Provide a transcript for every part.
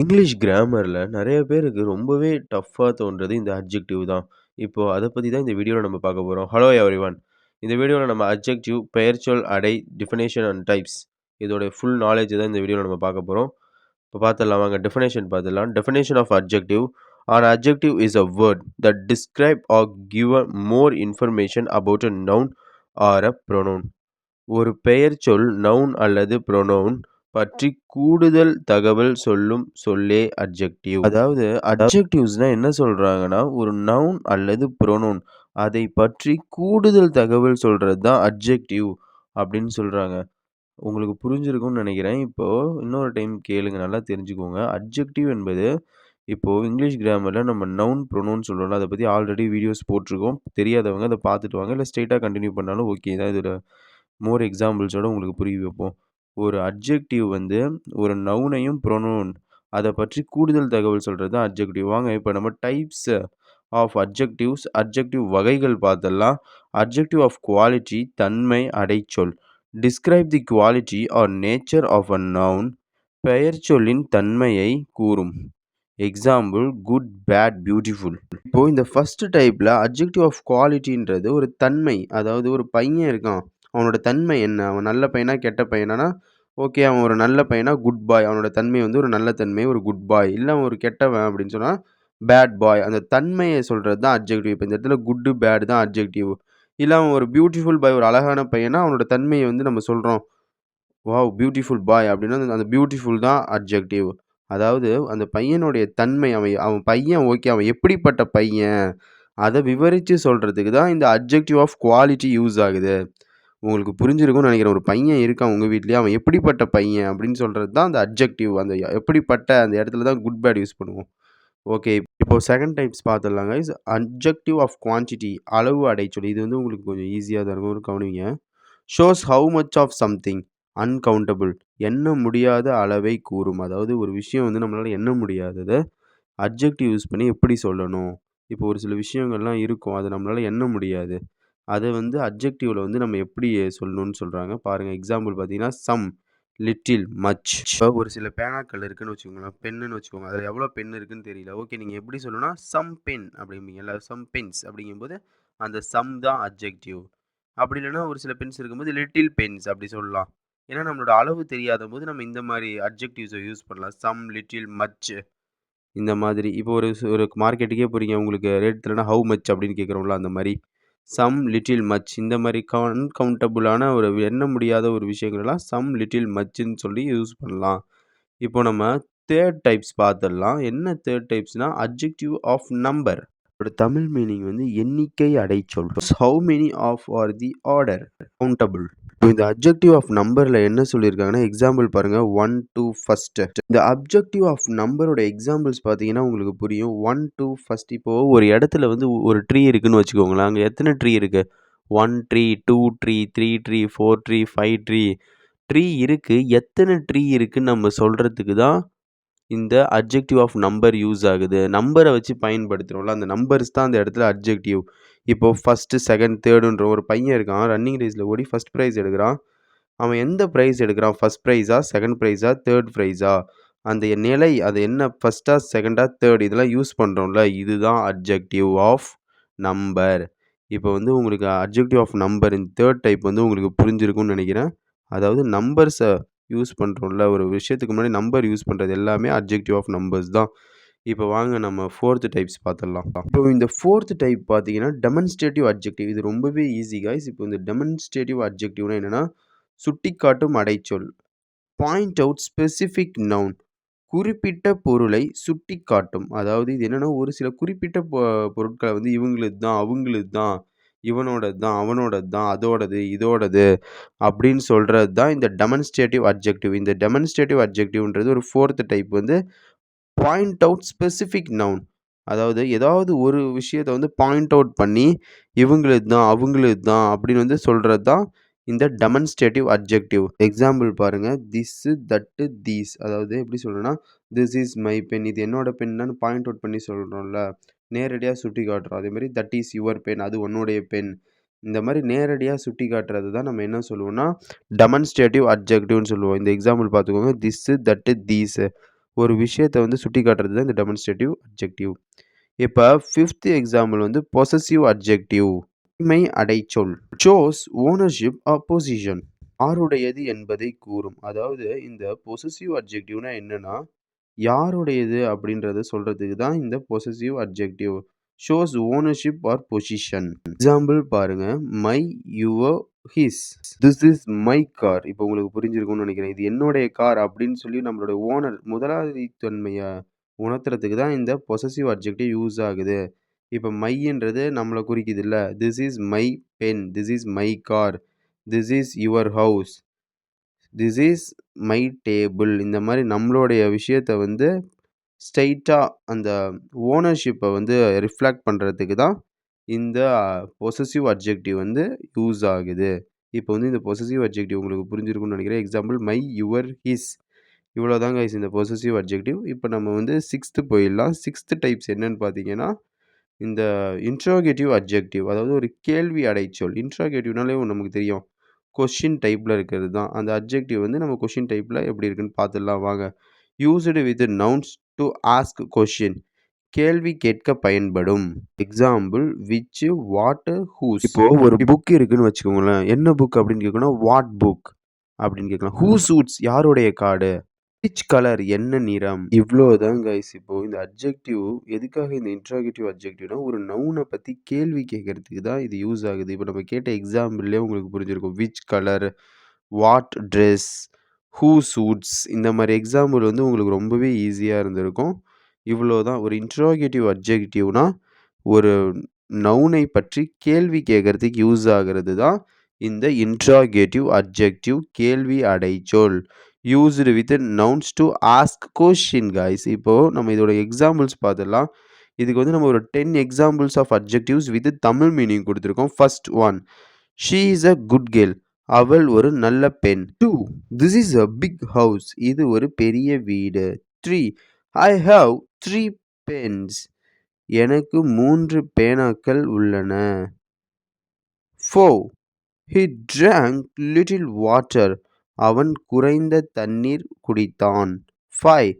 English கிராமர்ல நெறைய பேருக்கு ரொம்பவே டஃப்பா தோன்றது இந்த அட்ஜெக்டிவ் தான். இப்போ அத பத்தி தான் இந்த வீடியோல நம்ம பார்க்க போறோம். Hello everyone. இந்த வீடியோல நம்ம அட்ஜெக்டிவ், பெயர்ச்சொல், அடை, டெஃபினிஷன் அண்ட் டைப்ஸ் இதோட ஃபுல் நாலேட்ஜ் தான் இந்த வீடியோல நம்ம பார்க்க போறோம். இப்போ பார்த்துடலாம் வாங்க. டெஃபினிஷன் பார்த்துடலாம். Definition of adjective An adjective is a word that describe or give uh more information about a noun or a pronoun. ஒரு பெயர்ச்சொல் நவுன் அல்லது ப்ரொனவுன் பற்றி கூடுதல் தகவல் சொல்லும் சொல்லே அட்ஜெக்டிவ். அதாவது அட்ஜெக்டிவ்ஸ்னா என்ன சொல்றாங்கன்னா, ஒரு நவுன் அல்லது ப்ரொனவுன் அதை பற்றி கூடுதல் தகவல் சொல்றது தான் அட்ஜெக்டிவ் அப்படின்னு சொல்றாங்க. உங்களுக்கு புரிஞ்சிருக்கும்னு நினைக்கிறேன். இப்போ இன்னொரு டைம் கேளுங்க. நல்லா தெரிஞ்சுக்கோங்க. அட்ஜெக்டிவ் என்பது இப்போ இங்கிலீஷ் கிராமரில் நம்ம நவுன், ப்ரொனவுன் சொல்றோம்ல, அதை பற்றி ஆல்ரெடி வீடியோஸ் போட்டிருக்கோம். தெரியாதவங்க அதை பார்த்துட்டு வாங்க. இல்லை ஸ்ட்ரெயிட்டாக கண்டினியூ பண்ணாலும் ஓகே தான். இதில் மோர் எக்ஸாம்பிள்ஸோட உங்களுக்கு புரிய வைப்போம். ஒரு அட்ஜெக்டிவ் வந்து ஒரு நவுனையும், ப்ரொனவுன் அதை பற்றி கூடுதல் தகவல் சொல்கிறது தான் அட்ஜெக்டிவ். வாங்க இப்போ நம்ம டைப்ஸ் ஆஃப் அட்ஜெக்டிவ்ஸ், அட்ஜெக்டிவ் வகைகள் பார்த்தெல்லாம் அட்ஜெக்டிவ் ஆஃப் குவாலிட்டி தன்மை, அடைச்சொல். Describe the quality or nature of a noun பெயர்ச்சொல்லின் தன்மையை கூறும். Example good, bad, beautiful. இப்போ இந்த ஃபஸ்ட்டு டைப்பில் அட்ஜெக்டிவ் ஆஃப் குவாலிட்டின்றது ஒரு தன்மை. அதாவது ஒரு பையன் இருக்கான். அவனோட தன்மை என்ன? அவன் நல்ல பையனா? கெட்ட பையனானா? ஓகே அவன் ஒரு நல்ல பையனா, குட் பாய். அவனோட தன்மை வந்து ஒரு நல்ல தன்மை, ஒரு குட் பாய். இல்லை அவன் ஒரு கெட்டவன் அப்படின்னு சொன்னால் பேட் பாய். அந்த தன்மையை சொல்கிறது தான் அட்ஜெக்டிவ். இப்போ இந்த இடத்துல குட்டு பேட் தான் அப்ஜெக்டிவ் இல்லை அவன் ஒரு பியூட்டிஃபுல் பாய், ஒரு அழகான பையனா, அவனோட தன்மையை வந்து நம்ம சொல்கிறோம் வாவ்! பியூட்டிஃபுல் பாய் அப்படின்னா, அந்த பியூட்டிஃபுல் தான் அட்ஜெக்டிவ். அதாவது அந்த பையனுடைய தன்மை அவன் அவன் பையன் ஓகே. அவன் எப்படிப்பட்ட பையன்? அதை விவரித்து சொல்கிறதுக்கு தான் இந்த அட்ஜெக்டிவ் ஆஃப் குவாலிட்டி யூஸ் ஆகுது. உங்களுக்கு புரிஞ்சிருக்கும்னு நினைக்கிறேன். ஒரு பையன் இருக்கான் உங்கள் வீட்லேயே அவன் எப்படிப்பட்ட பையன் அப்படின்னு சொல்கிறது தான் அந்த அட்ஜெக்டிவ். அந்த எப்படிப்பட்ட அந்த இடத்துல தான் குட், பேட் யூஸ் பண்ணுவோம். ஓகே. இப்போது செகண்ட் டைப்ஸ் பார்த்துடலாம் கைஸ். அப்ஜெக்டிவ் ஆஃப் குவான்டிட்டி அளவு அடைச்சொல். இது வந்து உங்களுக்கு கொஞ்சம் ஈஸியாக தான் இருக்கும். கவனிங்க. Shows how much of something uncountable எண்ண முடியாத அளவை கூறும். அதாவது ஒரு விஷயம் வந்து நம்மளால் எண்ண முடியாததை அட்ஜெக்டிவ் யூஸ் பண்ணி எப்படி சொல்லணும்? இப்போ ஒரு சில விஷயங்கள்லாம் இருக்கும். அது நம்மளால் எண்ண முடியாது. அதை வந்து அட்ஜெக்டிவ்ல வந்து நம்ம எப்படி சொல்லணும்னு சொல்றாங்க. பாருங்க எக்ஸாம்பிள் பார்த்தீங்கன்னா, சம், லிட்டில், மச். இப்போ ஒரு சில பேனாக்கள் இருக்குன்னு வச்சுக்கோங்களேன். பென்னுன்னு வச்சுக்கோங்க. அதில் எவ்வளோ பென் இருக்குன்னு தெரியல. ஓகே நீங்கள் எப்படி சொல்லணும்னா, சம் பென் அப்படிம்பீங்கல்ல. சம் பென்ஸ் அப்படிங்கும்போது அந்த சம் தான் அட்ஜெக்டிவ். அப்படி இல்லைன்னா ஒரு சில பென்ஸ் இருக்கும்போது லிட்டில் பென்ஸ் அப்படி சொல்லலாம். ஏன்னா நம்மளோட அளவு தெரியாத போது நம்ம இந்த மாதிரி அப்ஜெக்டிவ்ஸை யூஸ் பண்ணலாம். சம், லிட்டில், மச் இந்த மாதிரி. இப்போ ஒரு ஒரு மார்க்கெட்டுக்கே போறீங்க. உங்களுக்கு ரேட் தெரியலனா ஹவு மச் அப்படின்னு கேட்குறோம்ல அந்த மாதிரி சம், லிட்டில், மச் இந்த மாதிரி அன்கவுண்டபுளான ஒரு எண்ண முடியாத ஒரு விஷயங்களெல்லாம் சம், லிட்டில், மச்சுன்னு சொல்லி யூஸ் பண்ணலாம். இப்போ நம்ம தேர்ட் டைப்ஸ் பார்த்துடலாம். என்ன தேர்ட் டைப்ஸ்னால் அப்ஜெக்டிவ் ஆஃப் நம்பர். இதோட தமிழ் மீனிங் வந்து எண்ணிக்கை அடைச்சொல். How many of or the order countable. இப்போ இந்த அப்ஜெக்டிவ் ஆஃப் நம்பரில் என்ன சொல்லியிருக்காங்கன்னா, எக்ஸாம்பிள் பாருங்கள் ஒன் டூ ஃபஸ்ட்டு இந்த அப்ஜெக்டிவ் ஆஃப் நம்பரோட எக்ஸாம்பிள்ஸ் பார்த்தீங்கன்னா உங்களுக்கு புரியும். ஒன் டூ ஃபஸ்ட் இப்போ ஒரு இடத்துல வந்து ஒரு ட்ரீ இருக்குன்னு வச்சுக்கோங்களேன். அங்கே எத்தனை ட்ரீ இருக்குது one tree, two tree, three tree, four tree, five tree. Tree இருக்குது எத்தனை ட்ரீ இருக்குன்னு நம்ம சொல்கிறதுக்கு தான் இந்த அட்ஜெக்டிவ் ஆஃப் நம்பர் யூஸ் ஆகுது. நம்பரை வச்சு பயன்படுத்துகிறோம்ல அந்த நம்பர்ஸ் தான் அந்த இடத்துல அட்ஜெக்டிவ். இப்போ ஃபஸ்ட்டு செகண்ட், தேர்டுன்ற ஒரு பையன் இருக்கான். ரன்னிங் ரேஸில் ஓடி ஃபர்ஸ்ட் ப்ரைஸ் எடுக்கிறான் அவன் எந்த ப்ரைஸ் எடுக்கிறான் ஃபர்ஸ்ட் ப்ரைஸா செகண்ட் ப்ரைஸா தேர்ட் ப்ரைஸா அந்த நிலை அது என்ன ஃபர்ஸ்ட்டா? செகண்டா? தேர்ட் இதெல்லாம் யூஸ் பண்ணுறோம்ல இதுதான் அட்ஜெக்டிவ் ஆஃப் நம்பர். இப்போ வந்து உங்களுக்கு அட்ஜெக்டிவ் ஆஃப் நம்பர் இந்த தேர்ட் டைப் வந்து உங்களுக்கு புரிஞ்சிருக்கும்னு நினைக்கிறேன். அதாவது நம்பர்ஸை யூஸ் பண்ணுறோம்ல ஒரு விஷயத்துக்கு முன்னாடி நம்பர் யூஸ் பண்ணுறது எல்லாமே அப்ஜெக்டிவ் ஆஃப் நம்பர்ஸ் தான். இப்போ வாங்க நம்ம ஃபோர்த் டைப்ஸ் பார்த்துடலாம். இப்போ இந்த ஃபோர்த்து டைப் பார்த்தீங்கன்னா, டெமன்ஸ்ட்ரேட்டிவ் அப்ஜெக்டிவ் இது ரொம்பவே ஈஸி காய்ஸ். இப்போ இந்த டெமன்ஸ்ட்ரேட்டிவ் அப்ஜெக்டிவ்னா என்னென்னா சுட்டிக்காட்டும் அடைச்சொல். Point out specific noun. குறிப்பிட்ட பொருளை சுட்டிக்காட்டும். அதாவது இது என்னென்னா ஒரு சில குறிப்பிட்ட பொ வந்து இவங்களுது தான், அவங்களுது தான், இவனோடது தான், அவனோடது தான், அதோடது, இதோடது அப்படின்னு சொல்கிறது தான் இந்த டெமன்ஸ்ட்ரேட்டிவ் அப்ஜெக்டிவ் இந்த டெமன்ஸ்ட்ரேட்டிவ் அப்ஜெக்டிவ்ன்றது ஒரு ஃபோர்த் டைப் வந்து பாயிண்ட் அவுட் ஸ்பெசிஃபிக் நவுன். அதாவது ஏதாவது ஒரு விஷயத்தை வந்து பாயிண்ட் அவுட் பண்ணி, இவங்களுது தான், அவங்களுது தான் அப்படின்னு வந்து சொல்கிறது தான் இந்த டெமன்ஸ்ட்ரேட்டிவ் அட்ஜெக்டிவ். எக்ஸாம்பிள் பாருங்கள் திஸ்ஸு, தட்டு, தீஸ். அதாவது எப்படி சொல்கிறேன்னா திஸ் இஸ் மை பென். இது என்னோட பென்னு பாயிண்ட் அவுட் பண்ணி சொல்கிறோம்ல நேரடியாக சுட்டி காட்டுறோம் அதேமாதிரி தட் இஸ் யுவர் பென். அது உன்னுடைய பென். இந்த மாதிரி நேரடியாக சுட்டி காட்டுறது தான் நம்ம என்ன சொல்லுவோம்னா, டெமன்ஸ்ட்ரேட்டிவ் அப்ஜெக்டிவ்னு சொல்லுவோம். இந்த எக்ஸாம்பிள் பார்த்துக்கோங்க. திஸ்ஸு, தட்டு, தீஸு. ஒரு விஷயத்த வந்து சுட்டி காட்டுறது தான் இந்த டெமன்ஸ்ட்ரேட்டிவ் அப்ஜெக்டிவ் இப்போ ஃபிஃப்த் எக்ஸாம்பிள் வந்து பொசசிவ் அட்ஜெக்டிவ் உரிமை அடைச்சொல் சோஸ் ஓனர்ஷிப் ஆர் பொசிஷன் ஆருடையது என்பதை கூறும் அதாவது இந்த பொசசிவ் அப்ஜெக்டிவ்னா என்னன்னா யாருடையது அப்படின்றத சொல்கிறதுக்கு தான் இந்த possessive objective shows ownership or position example பாருங்க. My your his this is my car இப்போ உங்களுக்கு புரிஞ்சிருக்கும்னு நினைக்கிறேன். இது என்னுடைய கார் அப்படின்னு சொல்லி நம்மளோட ஓனர் முதலாளித்தன்மையை உணர்த்துறதுக்கு தான் இந்த பொசசிவ் அப்ஜெக்டிவ் யூஸ் ஆகுது. இப்போ மைன்றது நம்மளை குறிக்குது இல்லை. This is my pen this is my car this is your house this is my table இந்த மாதிரி நம்மளுடைய விஷயத்தை வந்து ஸ்ட்ரைட்டாக அந்த ஓனர்ஷிப்பை வந்து ரிஃப்ளெக்ட் பண்ணுறதுக்கு தான் இந்த பொசசிவ் அப்ஜெக்டிவ் வந்து யூஸ் ஆகுது. இப்போ வந்து இந்த பொசசிவ் அப்ஜெக்டிவ் உங்களுக்கு புரிஞ்சிருக்கும்னு நினைக்கிறேன். எக்ஸாம்பிள் மை யுவர் ஹிஸ் இவ்வளோ தான் கைஸ் இந்த பொசசிவ் அப்ஜெக்டிவ் இப்போ நம்ம வந்து சிக்ஸ்த்து போயிடலாம். சிக்ஸ்த்து டைப்ஸ் என்னன்னு பார்த்தீங்கன்னா இந்த இன்ட்ரோகேட்டிவ் அட்ஜெக்டிவ் அதாவது ஒரு கேள்வி அடைச்சொல். இன்ட்ரோகேட்டிவ்னாலே நமக்கு தெரியும். கொஷின் டைப்பில் இருக்கிறது தான். அந்த அட்ஜெக்டிவ் வந்து நம்ம கொஷின் டைப்பில் எப்படி இருக்குன்னு பார்த்துடலாம் வாங்க. Used with nouns to ask question கேள்வி கேட்க பயன்படும். எக்ஸாம்பிள் விச் வாட் ஹூஸ் இப்போ ஒரு புக் இருக்குன்னு வச்சுக்கோங்களேன். என்ன புக் அப்படின்னு கேட்கணும் வாட் புக் அப்படின்னு கேட்கலாம். ஹூ சூட்ஸ் யாருடைய கார்டு? விச் கலர் என்ன நிறம்? இவ்வளோதான் கைஸ் இப்போ இந்த அட்ஜெக்டிவ் எதுக்காக இந்த இன்ட்ராகேட்டிவ் அட்ஜெக்டிவ்னா ஒரு நவுனை பற்றி கேள்வி கேட்கறதுக்கு தான் இது யூஸ் ஆகுது. இப்போ நம்ம கேட்ட எக்ஸாம்பிள்லேயே உங்களுக்கு புரிஞ்சிருக்கும். Which colour what dress who shoots இந்த மாதிரி எக்ஸாம்பிள் வந்து உங்களுக்கு ரொம்பவே ஈஸியாக இருந்திருக்கும். இவ்வளோ தான் ஒரு இன்ட்ராகேட்டிவ் அப்ஜெக்டிவ்னா ஒரு நவுனை பற்றி கேள்வி கேட்கறதுக்கு யூஸ் ஆகிறது தான் இந்த இன்ட்ராகேட்டிவ் அட்ஜெக்டிவ் கேள்வி அடைச்சொல். Used with nouns to ask question guys இப்போது நம்ம இதோட எக்ஸாம்பிள்ஸ் பார்த்துடலாம். இதுக்கு வந்து நம்ம ஒரு ten examples of adjectives with Tamil meaning கொடுத்துருக்கோம். First one she is a good girl அவள் ஒரு நல்ல பெண். Two this is a big house இது ஒரு பெரிய வீடு. Three I have three pens எனக்கு மூன்று பேனாக்கள் உள்ளன. ஃபோ ஹி ட்ராங்க் லிட்டில் வாட்டர் அவன் குறைந்த தண்ணீர் குடித்தான். Five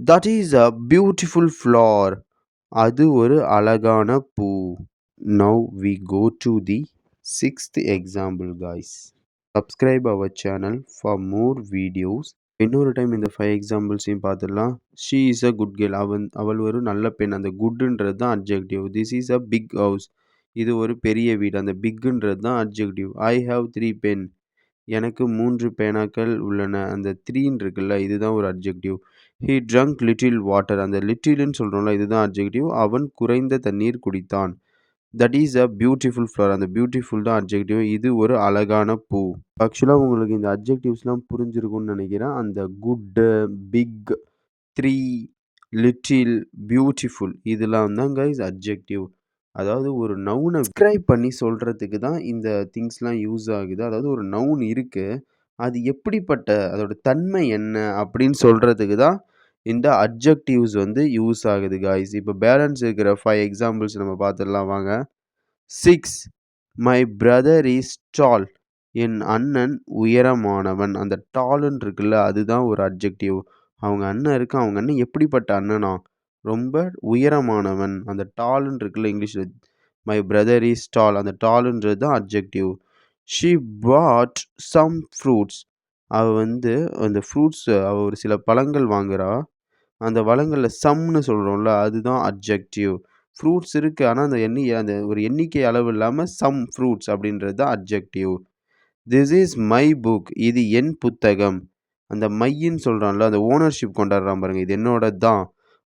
that is a beautiful flower அது ஒரு அழகான பூ. Now we go to the sixth example guys subscribe our channel for more videos இன்னொரு டைம் இந்த ஃபைவ் எக்ஸாம்பிள்ஸையும் பார்த்துடலாம். She is a good girl அவன் அவள் ஒரு நல்ல பெண். அந்த குட்ன்றது தான் objective this is a big house இது ஒரு பெரிய வீடு. அந்த பிக்குன்றது தான் objective I have three pen எனக்கு மூன்று பேனாக்கள் உள்ளன. அந்த த்ரீன்னு இருக்குல்ல இதுதான் ஒரு objective he drank little water அந்த லிட்டில்னு சொல்கிறோம்ல இதுதான் அப்ஜெக்டிவ் அவன் குறைந்த தண்ணீர் குடித்தான். That is a beautiful flower அந்த பியூட்டிஃபுல் தான் அப்ஜெக்டிவ் இது ஒரு அழகான பூ. ஆக்சுவலாக உங்களுக்கு இந்த அப்ஜெக்டிவ்ஸ்லாம் புரிஞ்சிருக்கும்னு நினைக்கிறேன். அந்த good big three little beautiful இதெல்லாம் தான் கைஸ் அப்ஜெக்டிவ் அதாவது ஒரு நவுனை டிஸ்கிரைப் பண்ணி சொல்கிறதுக்கு தான் இந்த திங்ஸ்லாம் யூஸ் ஆகுது. அதாவது ஒரு நவுன் இருக்குது அது எப்படிப்பட்ட அதோட தன்மை என்ன அப்படின்னு சொல்கிறதுக்கு தான் இந்த அப்ஜெக்டிவ்ஸ் வந்து யூஸ் ஆகுது காய்ஸ் இப்போ பேலன்ஸ் இருக்கிற ஃபைவ் எக்ஸாம்பிள்ஸ் நம்ம பார்த்துடலாம் வாங்க. Six my brother is tall என் அண்ணன் உயரமானவன். அந்த டாலுன்னு இருக்குல்ல அதுதான் ஒரு அப்ஜெக்டிவ் அவங்க அண்ணன் இருக்கு? அவங்க அண்ணன் எப்படிப்பட்ட அண்ணனா? ரொம்ப உயரமானவன். அந்த டால்னு இருக்குல்ல இங்கிலீஷில் மை பிரதர் இஸ் டால் அந்த டாலுன்றது தான் objective she bought some fruits அவள் வந்து அந்த ஃப்ரூட்ஸ் அவள் ஒரு சில பழங்கள் வாங்குறா. அந்த பழங்களில் சம்னு சொல்கிறோம்ல அதுதான் அப்ஜெக்டிவ் ஃப்ரூட்ஸ் இருக்குது ஆனால் அந்த எண்ணி அந்த ஒரு எண்ணிக்கை அளவு இல்லாமல் சம் ஃப்ரூட்ஸ் அப்படின்றது தான் objective this is my book இது என் புத்தகம். அந்த மையின்னு சொல்கிறான்ல அந்த ஓனர்ஷிப் கொண்டாடுறான் பாருங்க இது என்னோட தான்.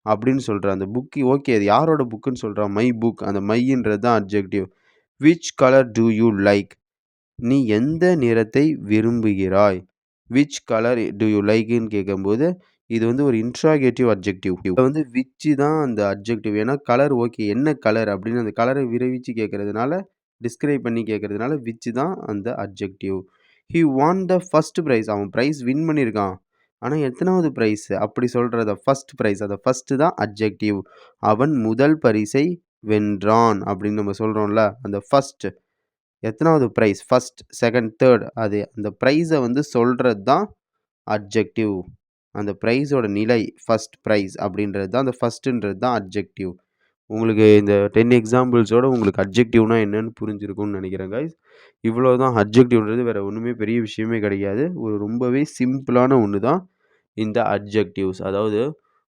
அப்படின்னு சொல்கிற அந்த புக்கு ஓகே அது யாரோட புக்குன்னு சொல்கிறா மை புக் அந்த மையின்றது தான் objective which colour do you like நீ எந்த நிறத்தை விரும்புகிறாய்? விச் கலர் டு யூ லைக்குன்னு கேட்கும்போது இது வந்து ஒரு இன்ட்ராகேட்டிவ் அப்ஜெக்டிவ் இப்போ வந்து விச்சு தான் அந்த அப்ஜெக்டிவ் ஏன்னா கலர் ஓகே என்ன கலர் அப்படின்னு அந்த கலரை விரைவிச்சு கேட்கறதுனால டிஸ்கிரைப் பண்ணி கேட்குறதுனால விச்சு தான் அந்த objective he won the first prize அவன் ப்ரைஸ் வின் பண்ணியிருக்கான். ஆனால் எத்தனாவது ப்ரைஸ் அப்படி சொல்கிறத ஃபஸ்ட் ப்ரைஸ் அதை ஃபஸ்ட்டு தான் அப்ஜெக்டிவ் அவன் முதல் பரிசை வென்றான் அப்படின்னு நம்ம சொல்கிறோம்ல அந்த ஃபஸ்ட்டு எத்தனாவது ப்ரைஸ் ஃபஸ்ட் செகண்ட் தேர்ட் அது அந்த ப்ரைஸை வந்து சொல்கிறது தான் அப்ஜெக்டிவ் அந்த ப்ரைஸோட நிலை ஃபஸ்ட் ப்ரைஸ் அப்படின்றது தான். அந்த ஃபர்ஸ்ட்டுன்றது தான் அட்ஜெக்டிவ் உங்களுக்கு இந்த டென் எக்ஸாம்பிள்ஸோட உங்களுக்கு அப்ஜெக்டிவ்னால் என்னென்னு புரிஞ்சிருக்கும்னு நினைக்கிறேன் கைஸ் இவ்வளோ தான் அட்ஜெக்டிவ்ன்றது வேறு ஒன்றுமே பெரிய விஷயமே கிடையாது. ஒரு ரொம்பவே சிம்பிளான ஒன்று தான் இந்த அட்ஜெக்டிவ்ஸ் அதாவது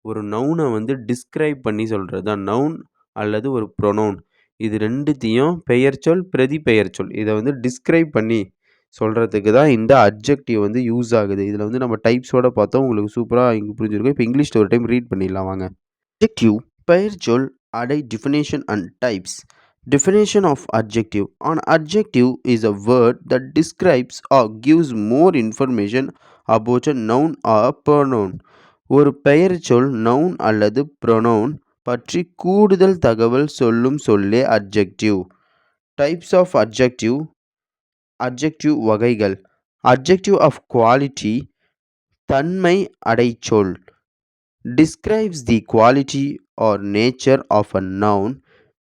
ஒரு நவுனை வந்து டிஸ்கிரைப் பண்ணி சொல்கிறது தான் நவுன் அல்லது ஒரு ப்ரொனவுன் இது ரெண்டுத்தையும் பெயர்ச்சொல் பிரதி பெயர்ச்சொல் இதை வந்து டிஸ்கிரைப் பண்ணி சொல்கிறதுக்கு தான் இந்த அட்ஜெக்டிவ் வந்து யூஸ் ஆகுது. இதில் வந்து நம்ம டைப்ஸோட பார்த்தோம். உங்களுக்கு சூப்பராக இங்கே புரிஞ்சிருக்கும். இப்போ இங்கிலீஷில் ஒரு டைம் ரீட் பண்ணிடலாம் வாங்க. அட்ஜெக்டிவ் பெயர்ச்சொல் அடை definition and types definition of adjective. An adjective is a word that describes or gives more information about a noun or a pronoun. ஒரு பெயர்ச்சொல் நவுன் அல்லது ப்ரொனவுன் பற்றி கூடுதல் தகவல் சொல்லும் சொல்லே adjective types of adjective adjective வகைகள். அட்ஜெக்டிவ் ஆஃப் குவாலிட்டி தன்மை அடைச்சொல். Describes the quality or nature of a noun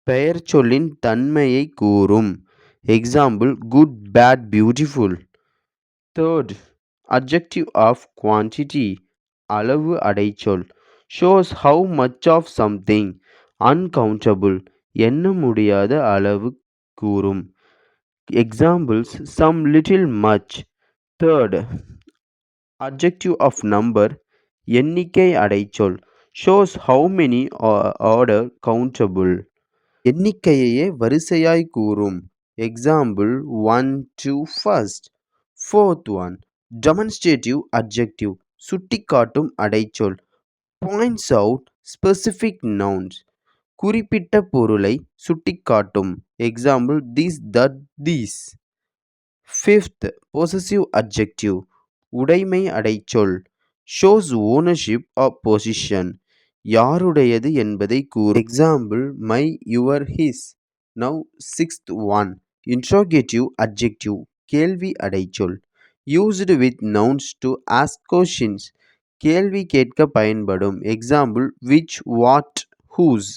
பெயர்ச்சொல்லின் தன்மையை கூறும். Example good bad beautiful third adjective of quantity அளவு அடைச்சொல். Shows how much of something uncountable எண்ண முடியாத அளவு கூறும். Examples some little much third adjective of number எண்ணிக்கை அடைச்சொல். Shows how many order countable எண்ணிக்கையையே வரிசையாய் கூறும். Example one two first fourth one demonstrative adjective சுட்டிக்காட்டும் அடைச்சொல். பாயிண்ட்ஸ் அவுட் ஸ்பெசிஃபிக் நவுன்ஸ் குறிப்பிட்ட பொருளை சுட்டிக்காட்டும். Example this that these fifth possessive adjective உடைமை அடைச்சொல் ஷோஸ் ஓனர்ஷிப் ஆஃப் பொசிஷன் யாருடையது என்பதை கூறு example my your his now sixth one interrogative adjective கேள்வி அடைச்சொல் used with nouns to ask questions கேள்வி கேட்க பயன்படும் example which what whose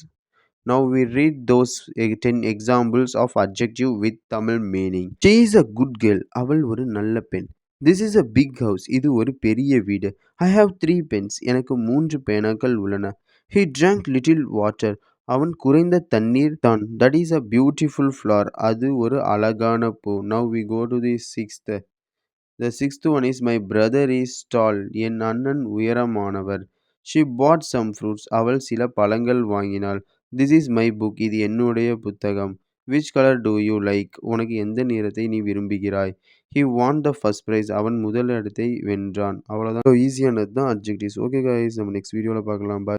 now we read those ten examples of adjective with Tamil meaning she is a good girl அவள் ஒரு நல்ல பெண் this is a big house இது ஒரு பெரிய வீடு ஐ ஹாவ் த்ரீ பென்ஸ் எனக்கு மூன்று பேனாக்கள் உள்ளன. ஹி ட்ராங்க் லிட்டில் வாட்டர் அவன் குறைந்த தண்ணீர் தான். That is a beautiful flower அது ஒரு அழகான பூ. Now we go to the sixth the sixth one is my brother is tall என் அண்ணன் உயரமானவர். ஷி பாட் சம் ஃப்ரூட்ஸ் அவள் சில பழங்கள் வாங்கினாள். திஸ் இஸ் மை புக் இது என்னுடைய புத்தகம். Which colour do you like உனக்கு எந்த நிறத்தை நீ விரும்புகிறாய்? He won the first prize அவன் முதல் இடத்தை வென்றான் அவ்வளோதான் ஈஸியானது தான் அப்ஜெக்டிவ்ஸ் ஓகே கைஸ் நம்ம நெக்ஸ்ட் வீடியோவில் பார்க்கலாம். பாய்